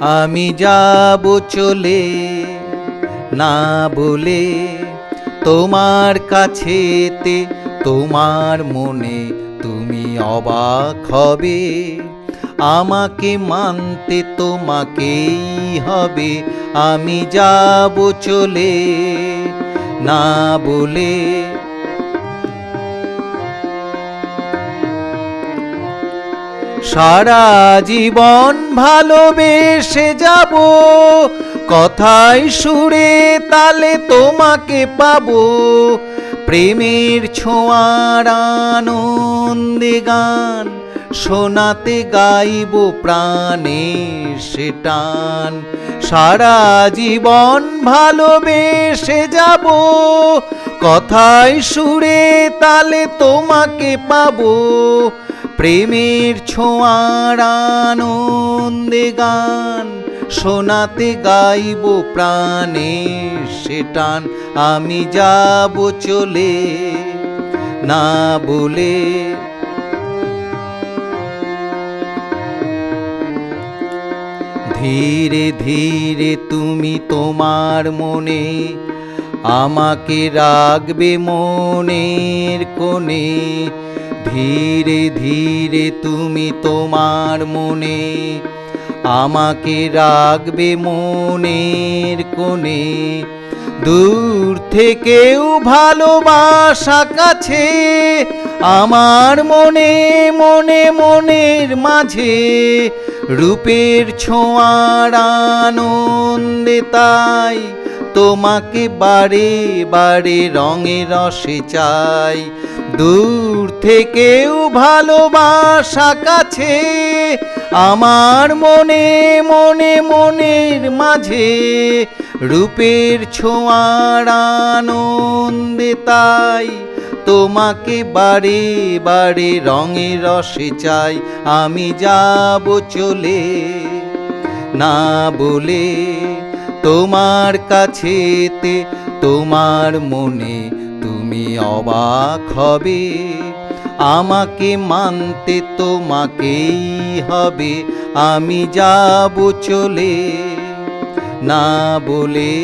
আমি যাব চলে, না বলে তোমার কাছেতে, তোমার মনে তুমি অবাক হবে। আমাকে মানতে তোমাকেই হবে, আমি যাব চলে, না বলে সারা জীবন ভালোবেসে যাব। কথায় সুরে তালে তোমাকে পাবো। প্রেমের ছোঁয়ার আনন্দে গান, শোনাতে গাইব প্রাণে সে টান। সারা জীবন ভালোবেসে যাব। কথায় সুরে তালে তোমাকে পাবো। প্রেমের ছোঁয়ার আনন্দে গান শোনাতে গাইব প্রাণে সে টান। আমি যাব চলে, না বলে। ধীরে ধীরে তুমি তোমার মনে আমাকে রাখবে মনের কোণে। ধীরে ধীরে তুমি তোমার মনে আমাকে রাখবে মনের কোণে। দূর থেকেও ভালোবাসা কাছে আমার মনে মনে, মনের মাঝে রূপের ছোঁয়ার আনন্দে তাই তোমাকে বারে বারে রঙে রসে চাই। দূর থেকেও ভালোবাসা কাছে, আমার মনে মনে, মনের মাঝে, রূপের ছোঁয়ার আনন্দে তাই তোমাকে বারে বারে রঙে রসে চাই, আমি যাব চলে। না বলে তোমার কাছেতে, তোমার মনে তুমি অবাক হবে। আমাকে মানতে তোমাকেই হবে। আমি যাব চলে না বলে